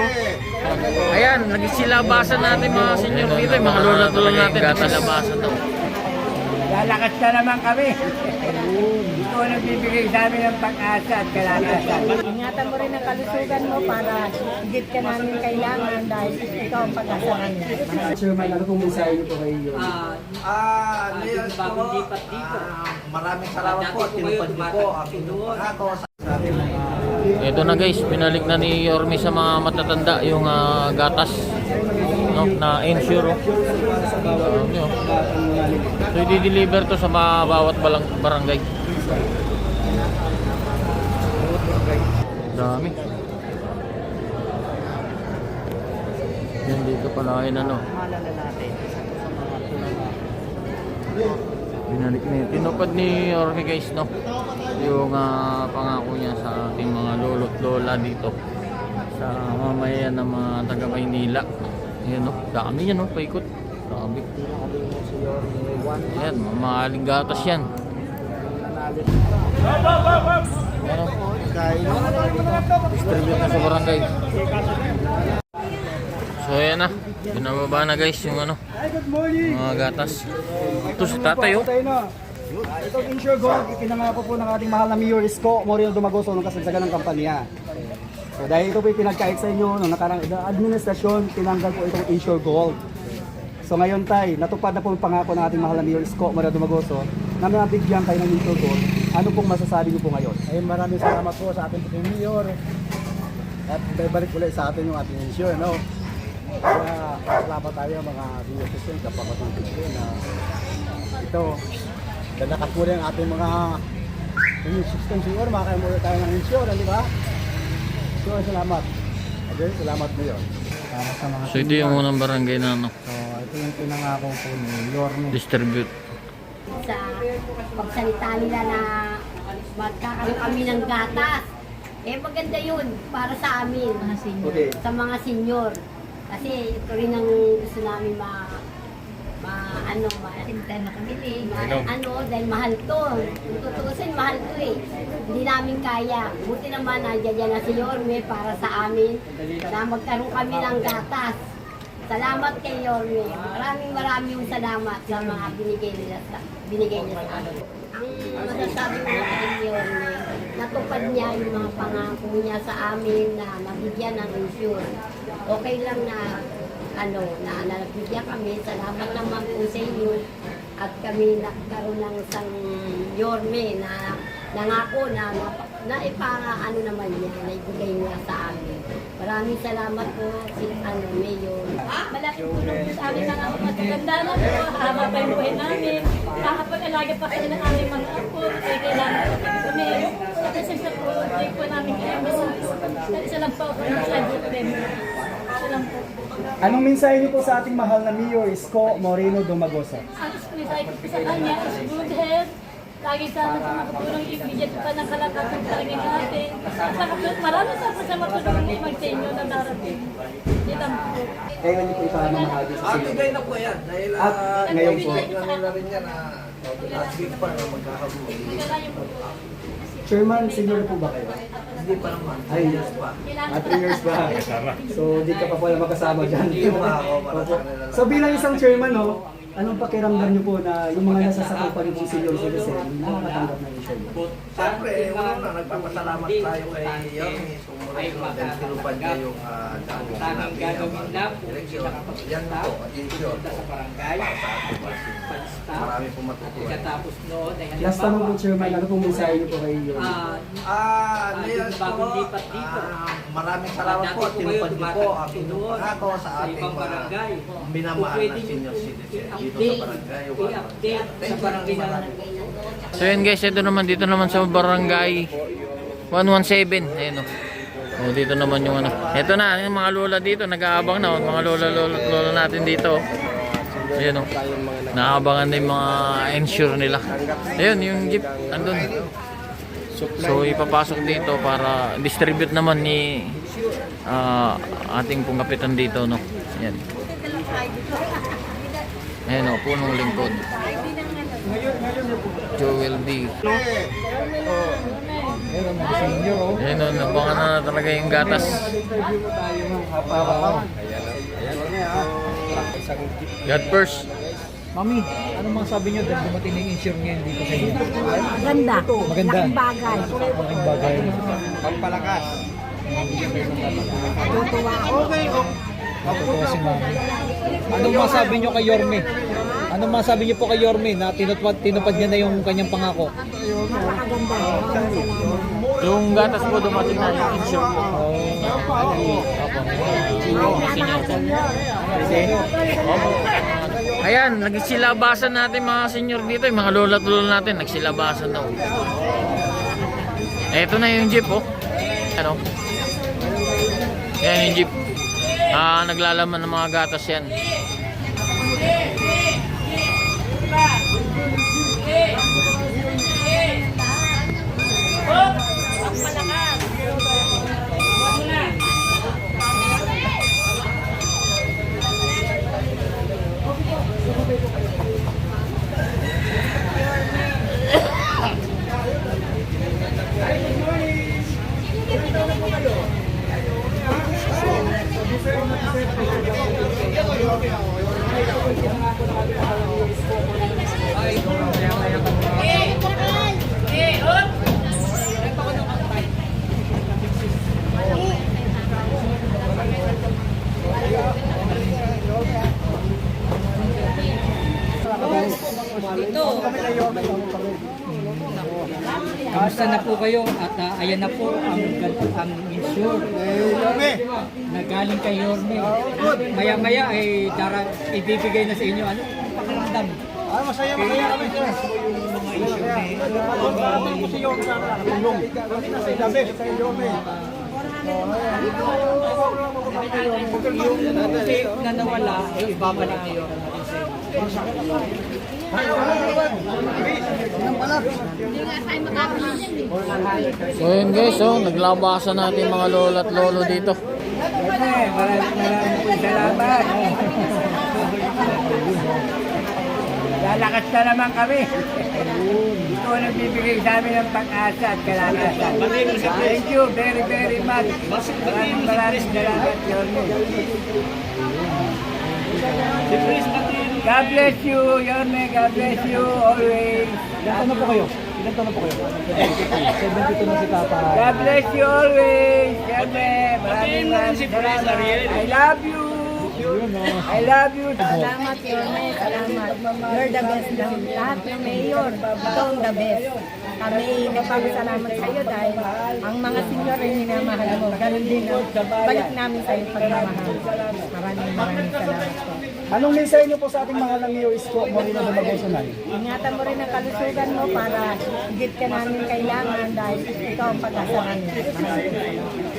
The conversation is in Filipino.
oh. Ayan, nagsilabasan natin mga senior dito. Yung mga lola tulang natin, nagsilabasan daw. Lalakas na naman kami. Ito ang nagbibigay sa amin ng pag-asa at kalakasan. Ingatan mo rin ang kalusugan mo para higit ka namin kailangan dahil ikaw ang pag-asa namin. Chairman, ano pong mensahe niyo po kay Yorme? Ah, Leon po, ah, maraming salamat po. Tinupad niyo po ang inyong pangako sa ating mga Ito na guys, pinalik na ni Yormi sa mga matatanda yung ah, gatas no, na insure. Oh. Alam nyo. So i-deliver to sa mga bawat balang, barangay. Dami. Yan dito pala ay ano. Binalik ni tinupad ni Jorge guys no yung ah, pangako niya sa ating mga lolo't lola dito. Sa mamayan ng mga taga Maynila. Ayan no dami yan no paikot. Dami ayan mga aling gatas yan. Ayan, distribute na sa barangay. So ayan na. Binababa na guys yung ano mga gatas. Ito si tatay oh. na. Ah, itong Insure Gold, ipinangako po ng ating mahal na Mayor Isko Moreno Dumagoso nung kasagsagan ng kampanya. So dahil ito po pinagkaik sa inyo nung nakarang administrasyon, tinanggal po itong Insure Gold. So ngayon tay, natupad na po yung pangako ng ating mahal na Mayor Isko Moreno Dumagoso na nabigyan kayo ng Insure Gold. Ano pong masasabi niyo po ngayon? Ay maraming salamat po sa ating Paging Mayor. At babalik ulit sa atin yung ating insure, no? Kaya salamat tayo mga senior citizen, kapatid ko na ito, lalakas mo rin ang ating mga senior system siguro, mo rin tayo ng insure, di ba? So, salamat. Again, salamat Mayor. Para sa mga so ito yung unang barangay na ano So ito yung pinangako po ni Yorme. distribute Sa pagsalita nila na magkakaroon kami ng gatas. Eh maganda yun para sa amin. Okay. Sa mga senior. Kasi ito rin ang gusto namin ma ma ano ma na kamili ma, ano dahil mahal to. Kung tutuusin mahal to eh. Hindi namin kaya. Buti naman nandiyan yan na si Yorme para sa amin. Na magkaroon kami ng gatas. Salamat kay Yorme. Maraming maraming salamat sa mga binigay nila sa binigay niya sa amin. Ang masasabi ko na kay Yorme natupad niya yung mga pangako niya sa amin na nabigyan ng insurance okay lang na ano, na nabigyan kami. Salamat naman po sa inyo. At kami nagkaroon ng isang yorme na nangako na na, na ipanga ano naman niya, na ibigay niya sa amin. Maraming salamat po si ano, Mayor. Malaking tulong po sa amin mga mataganda na po. Haba pa yung buhay namin. Nakapag-alaga pa kami ng aming mga apo. Kaya kailangan po kami. Sa po, hindi po namin business. At isa lang po ako ng sagot Anong mensahe niyo po sa ating mahal na Mayor Isko Moreno Dumagoso? Ang spiritual ko sa kanya is good health. Lagi sana po makatulong ibigyan pa ng kalakasan talaga natin. At saka po, maraming sa po sa matulong ng mag-senyo na darating. Yan lang po. Kailan niyo po ipamamahagi sa Ah, senior? bigay na po yan. Dahil ah, ngayon po. na nila rin yan na last week pa na po. Chairman, senior po ba kayo? Hindi pa naman. Ay, Yes pa. At 3 years ba? So, di ka pa pala makasama dyan. Hindi mo ako para Opo. sa kanila. So, bilang isang chairman, no, anong pakiramdam niyo po na yung mga nasasakupan niyo pong senior citizen nakakatanggap ng insurance? Siyempre, una na, nagpapasalamat tayo kay Yorme. Sumunod na dahil tinupad niya yung ah, dami sinabi niya mga eleksyon. Yan po, insure po. Para sa ating mga senior. Marami po matutuwa. Tapos noon, ay Last tanong po, chairman, ano pong mensahe niyo po kay Yorme? ah, Ah, Ah, Leon yung bagong po, lipat dito. ah, maraming salamat po. Kayo Tinupad niyo po ang inyong pangako sa ating mga barangay. minamahal Kung na senior citizen dito sa barangay. Thank you So yun guys, ito naman dito naman sa barangay 117. Ayun o. Oh, dito naman yung ano. Ito na, yung mga lola dito, nag-aabang na. oh. Mga lola, lola, lola natin dito. Ayun o. Naabangan na yung mga insure nila. Ayun, yung jeep, andun. So ipapasok dito para distribute naman ni ah, ating pong kapitan dito, no. Ayan. Ayan o, punong lingkod. Joel B. Mga senior, oh. Nabangan na talaga yung gatas. God first. Mami, ano mga sabi niyo dahil dumating na yung insure ngayon dito sa inyo? Maganda. Maganda. Laking bagay. Malaking bagay. Pampalakas. Tutuwa ako. Natutuwa si Mami. Anong masabi niyo kay Yorme? Anong masabi niyo po kay Yorme na tinupad, tinupad niya na yung kanyang pangako? Napakaganda. Yung gatas po dumating na yung insure po. Ayan, nagsilabasan natin mga senior dito, yung mga lola at lola natin, nagsilabasan daw. Eto na yung jeep, oh. Ano? Yan yung jeep. Ah, naglalaman ng mga gatas yan. Kamusta na po kayo? At ah, ayan na po ang, ang insure. Na galing kay Yorme. Maya-maya ay dara, ibibigay na sa inyo. Ano pakiramdam? Ah, masaya, masaya kami. Pagkakataon ko si Yorme sa tulong. Kami na sa ilabi, sa Yorme. Yung kasi na nawala, ay ibabalik Yorme. So yun guys, oh, naglabasan natin mga lola at lolo dito. Maraming maraming salamat. Lalakas na naman kami. Ito ang nagbibigay sa amin ng pag-asa at kalakasan. Thank you very, very much. Maraming maraming salamat, Yorme. God bless you, Yorme. God bless you always. Ilan taon na po kayo? Ilan taon na po kayo? 72 na si Tata. God bless you always, Yorme. Maraming maraming salamat. I love you. I love you. Salamat, Yorme. Salamat. You're the best ng lahat ng mayor. Ikaw the best. Kami nagpapasalamat sa iyo dahil ang mga senior ay minamahal mo. Ganun din ang balik namin sa iyo pagmamahal. Maraming maraming salamat po. Anong mensahe niyo po sa ating mahal na Mayor Isko Moreno Dumagosonan? Ingatan mo rin ang kalusugan mo para higit ka namin kailangan dahil ikaw ang pag-asa namin.